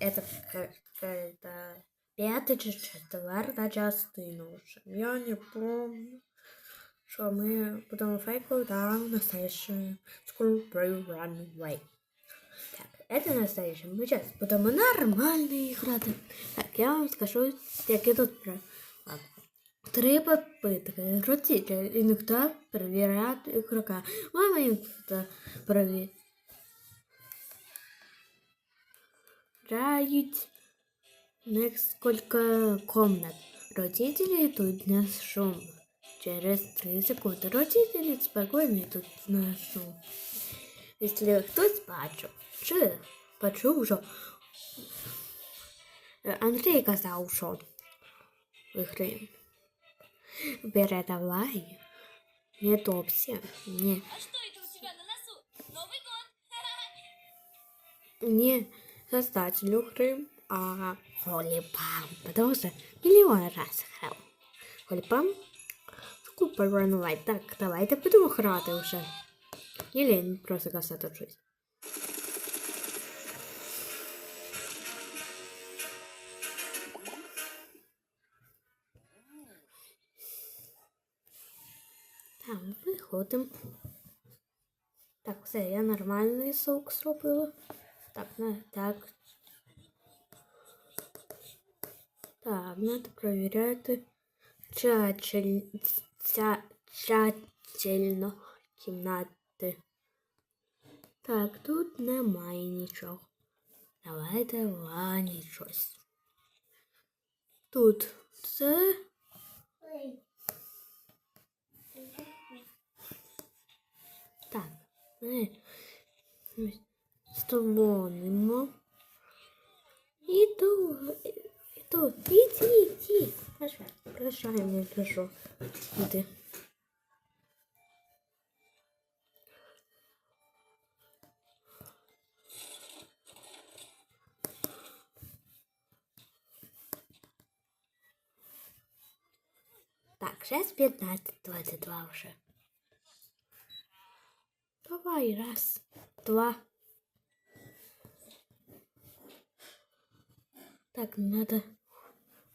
это какая-то п'ята чи четверта частина вже. Я не помню, що ми будемо фейку та настоящую School Brave Runway. Так, это настоящий. Мы сейчас будемо нормально играти. Так, я вам скажу, які тут про. Ладно. Три попитки. Ротіти. Іногда перевіряти ігрока. Мама іногда Перевіряють несколько комнат. Родители тут на шум. Через три секунды родители спокойно идут на шум. Если хтось бачив, чи почув, що Андрій казав, що в гри передавай не топся, не, А что это у тебя на носу? Новый год! не создателю гри, а Холипам, потому что миллион раз играл. Холипам Купер Runaway. Так, давайте будемо грати вже. Или просто касати щось. Так, виходимо. Так, все, я нормальний сок зробила. Так, не, так. Так, надо проверяти тщатель, ця, тщательно кімнати. Так, тут немає нічого. Давайте в ванні щось. Тут це. Так, ми столонимо. І тут, і тут, іди, іди. Хорошо, хорошо, я не прошу. Іди. Так, сейчас 15, 22 уже. Давай, раз, два. Так, надо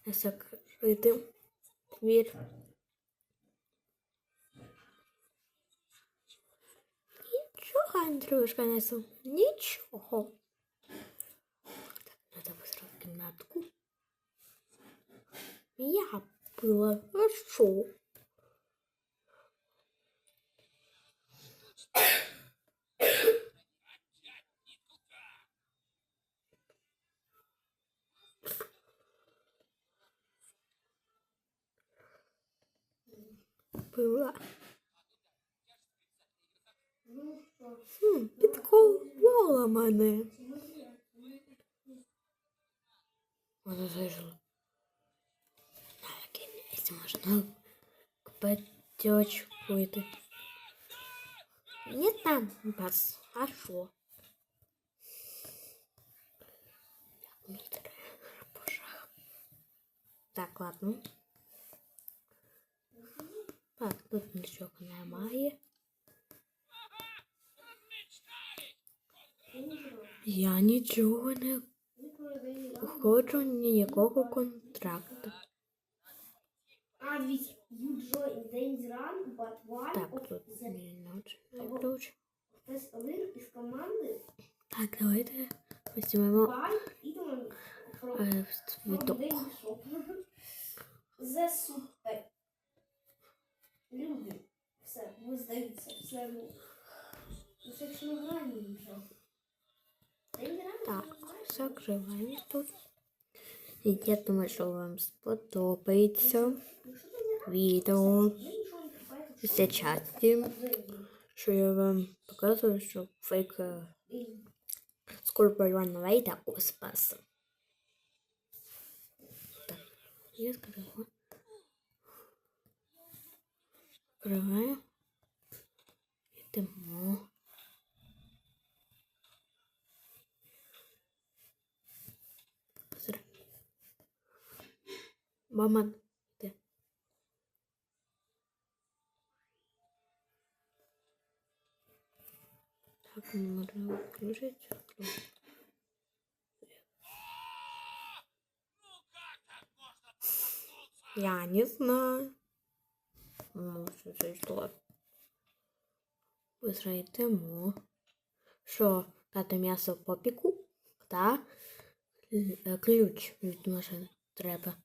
закрити двір. Нічого, Андрюшка, несу. Нічого. Так, надо висрати кімнатку. Я була. А що? Була. Хм, підколола мене. Вона вижила. На кінець можна к патьочку йти. Нет там бас. А шо? Так, мені треба пожах. Так, ладно. Так, тут нічого немає. Я нічого не хочу ніякого контракту. Так, тут ночі ключ. Так, давайте візьмемо цвіток. The super Люди. Все, ви здається, все. ну, Ну, це якщо ми граємо вже. Days Run, Так, ти знаєш? закриваємо тут. І я думаю, що вам сподобається Якщо ти не граєш, відео. я нічого не купаю. Все часті, що я вам показую, що фейк е, School Boy Runaway та Успас. Так, я скрила. Закриваємо. Йдемо. Мама йде. Так, могу включити. Я не знаю. Це що? Быстро йдемо. Що, дати м'ясо попіку? Та ключ від машини треба.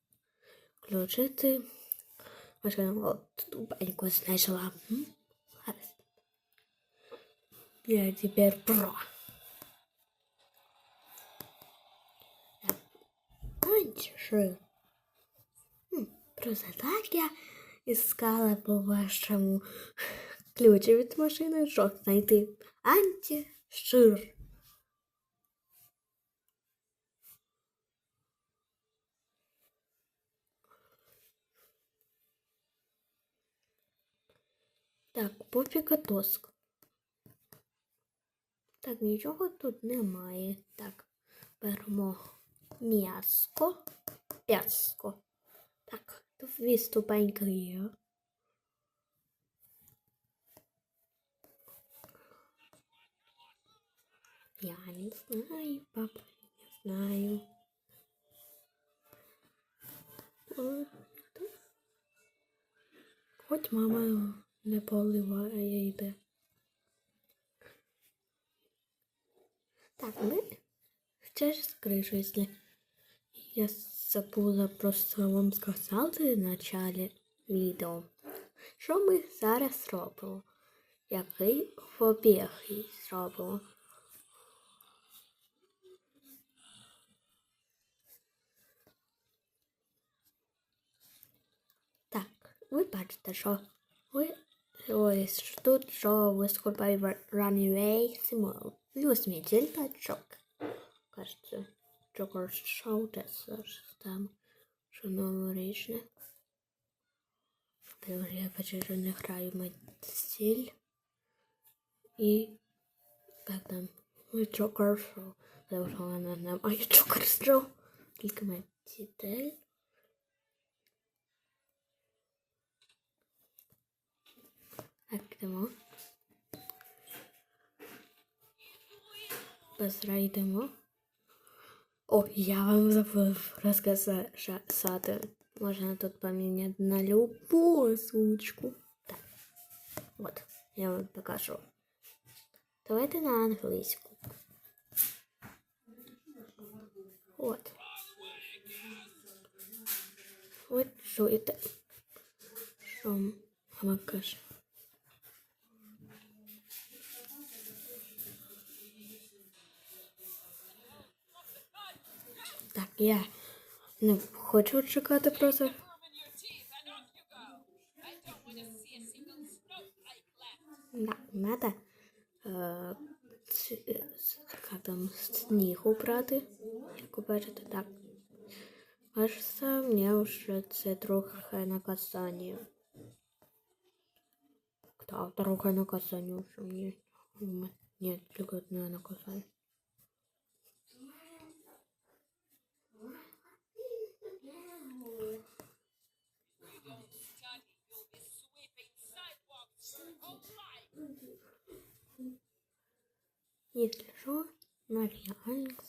Включити. Машину от тупенько знайшла. М? Гаразд. Я тепер про. Раньше. Просто так я искала по вашому ключі від машини, щоб знайти антишир. Так, попіка тоска. Так, нічого тут немає. Так, беремо м'яско, п'яско. Так, дві ступеньки є. Я не знаю, папа, не знаю. От. Хоч мама не поливає йде. Так, ми через кришу, якщо я забула просто вам сказати в началі відео, що ми зараз робимо, який побіг зробимо. Так, ви бачите, що ви ось що тут, що ви скупали Runway Simul. І усмітіль пачок. Кажется, також шоу та там що новорічне. Я почему не граю стиль. І як там Joker Show. Потому что она нам а Joker Show. Так, йдемо. Позра. О, я вам забув розказати. Можна тут поміняти на любую звучку. Так. Вот, я вам покажу. Давайте на англійську. От. Ви чуєте, що мама каже. я не хочу чекати просто. in your teeth and off you go. I don't want to see a single snowflake left. Да, надо е, ц- е, с- як там сніг убрати. Як ви бачите, так. Кажется, мені вже це трохи наказання. Так, трохи наказання вже мені. Ні, тільки одне Если что, на реальных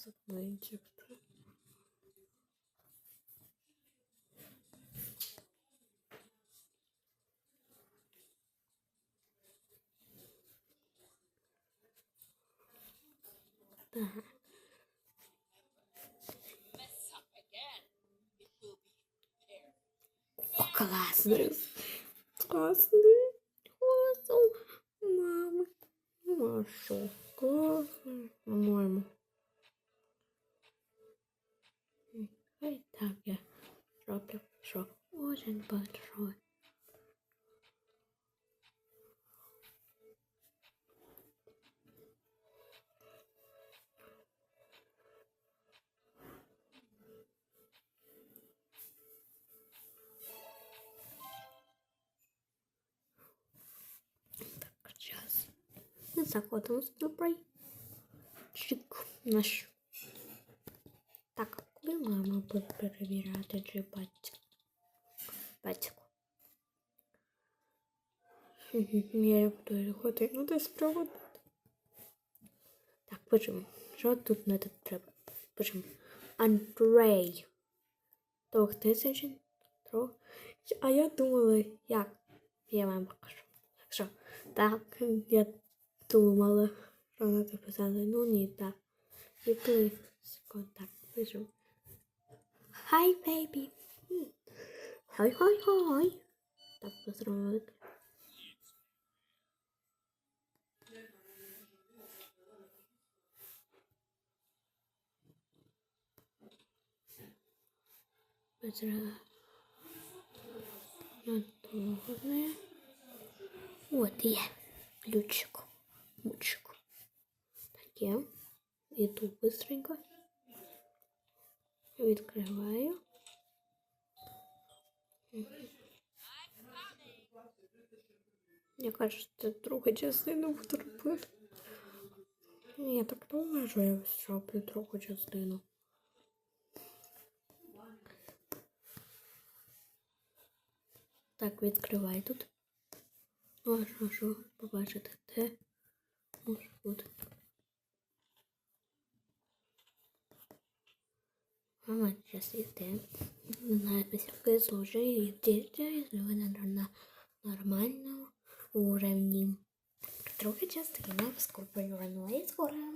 there. О, классный. Классный. Классный. Мама. Маша. Классный. По-моему. Ай, так я роблю, що очень большой. Заходимо з добрий. Чик наш. Так, коли мама буде перевіряти, чи батько. Батько. Я буду годину десь проводити. Так, пишемо. Що тут не треба? Пишемо. Андрей. 2000 Що? А я думала, як? Я вам покажу. Що, так, я думала, що вона записала. Ну ні, так. І плюс контакт пишу. Хай, бейбі. Хай-хай-хай. Так поздравити. Вот я ключик. Мучик. Таке. Іду быстренько. Відкриваю. Я кажу, що це друга частина буду робити. Я так думаю, що я зроблю другу частину. Так, відкривай тут. Можна що побачити, де може бути. Мама сейчас йде. На високое служение действия на нормальном уровне. Друга частина в скорпиону скоро.